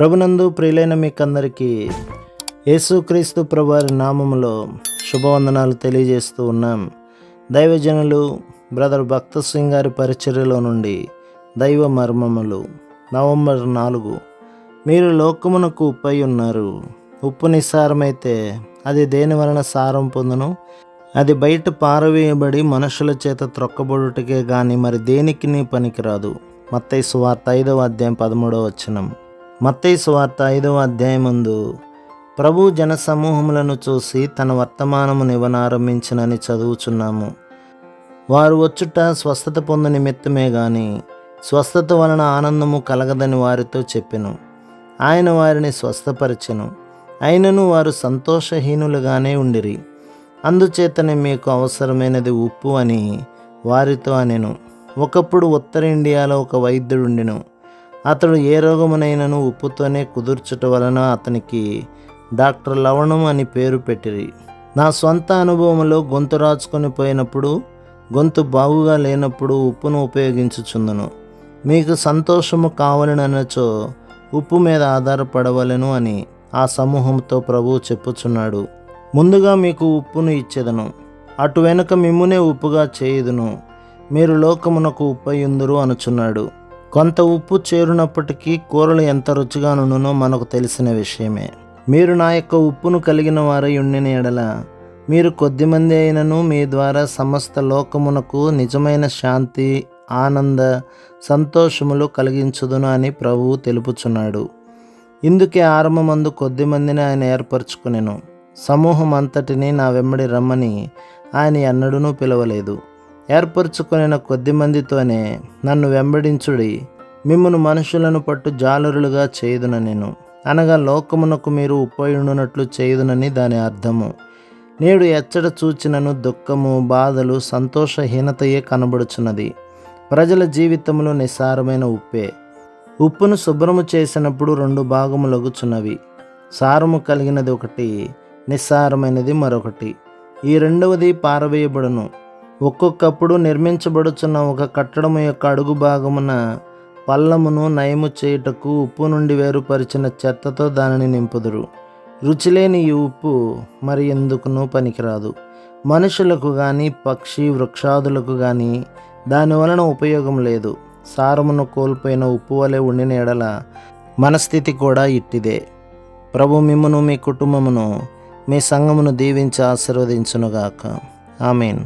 ప్రభునందు ప్రియులైన మీకందరికీ యేసుక్రీస్తు ప్రభువారి నామములో శుభవందనాలు తెలియజేస్తూ ఉన్నాం. దైవజనులు బ్రదర్ భక్త సింగ్ గారి పరిచర్యలో నుండి దైవ మర్మములు నవంబర్ నాలుగు. మీరు లోకమునకు ఉప్పై ఉన్నారు. ఉప్పు నిస్సారమైతే అది దేని వలన సారం పొందును? అది బయట పారవేయబడి మనుషుల చేత త్రొక్కబడుటకే గాని మరి దేనికి పనికిరాదు? మత్తయి సువార్త ఐదవ అధ్యాయం పదమూడవ వచనం. మత్తయి సువార్త ఐదవ అధ్యాయముందు ప్రభు జన సమూహములను చూసి తన వర్తమానము నివనారంభించినని చదువుచున్నాము. వారు వచ్చుట స్వస్థత పొందు నిమిత్తమే గాని స్వస్థత వలన ఆనందము కలగదని వారితో చెప్పెను. ఆయన వారిని స్వస్థపరచెను. అయినను వారు సంతోషహీనులుగానే ఉండిరి. అందుచేతనే మీకు అవసరమైనది ఉప్పు అని వారితో అనెను. ఒకప్పుడు ఉత్తర ఇండియాలో ఒక వైద్యుడుండెను. అతడు ఏ రోగమునైనను ఉప్పుతోనే కుదుర్చుట వలన అతనికి డాక్టర్ లవణం అని పేరు పెట్టిరి. నా సొంత అనుభవంలో గొంతు రాచుకొని పోయినప్పుడు గొంతు బాగుగా లేనప్పుడు ఉప్పును ఉపయోగించుచుందును. మీకు సంతోషము కావాలనచో ఉప్పు మీద ఆధారపడవలెను అని ఆ సమూహంతో ప్రభువు చెప్పుచున్నాడు. ముందుగా మీకు ఉప్పును ఇచ్చేదను. అటు వెనుక మిమ్మునే ఉప్పుగా చేయుదును. మీరు లోకమునకు ఉప్పయుందురు అనుచున్నాడు. కొంత ఉప్పు చేరునప్పటికీ కూరలు ఎంత రుచిగా నుండునో మనకు తెలిసిన విషయమే. మీరు నా యొక్క ఉప్పును కలిగిన వారై ఉండిన ఎడల మీరు కొద్దిమంది అయినను మీ ద్వారా సమస్త లోకమునకు నిజమైన శాంతి ఆనంద సంతోషములు కలిగించుదును అని ప్రభువు తెలుపుచున్నాడు. ఇందుకే ఆరంభమందు కొద్దిమందిని ఆయన ఏర్పరచుకునేను. సమూహం అంతటిని నా వెంబడి రమ్మని ఆయన ఎన్నడూనూ పిలవలేదు. ఏర్పరచుకునే కొద్ది మందితోనే నన్ను వెంబడించుడి మిమ్మను మనుషులను పట్టు జాలరులుగా చేయుదున నేను. అనగా లోకమునకు మీరు ఉపయుండునట్లు చేయుదునని దాని అర్థము. నేడు ఎచ్చట చూచినను దుఃఖము బాధలు సంతోషహీనతయే కనబడుచున్నది. ప్రజల జీవితంలో నిస్సారమైన ఉప్పే. ఉప్పును శుభ్రము చేసినప్పుడు రెండు భాగములగుచున్నవి. సారము కలిగినది ఒకటి నిస్సారమైనది మరొకటి. ఈ రెండవది పారవేయబడును. ఒక్కొక్కప్పుడు నిర్మించబడుచున్న ఒక కట్టడము యొక్క అడుగు భాగమున పల్లమును నయము చేయుటకు ఉప్పు నుండి వేరుపరిచిన చెత్తతో దానిని నింపుదురు. రుచిలేని ఈ ఉప్పు మరి ఎందుకునూ పనికిరాదు. మనుషులకు కానీ పక్షి వృక్షాదులకు కానీ దాని వలన ఉపయోగం లేదు. సారమును కోల్పోయిన ఉప్పు వలె ఉండిన ఎడల మనస్థితి కూడా ఇట్టిదే. ప్రభు మిమ్మను మీ కుటుంబమును మీ సంఘమును దీవించి ఆశీర్వదించునుగాక. ఆమెన్.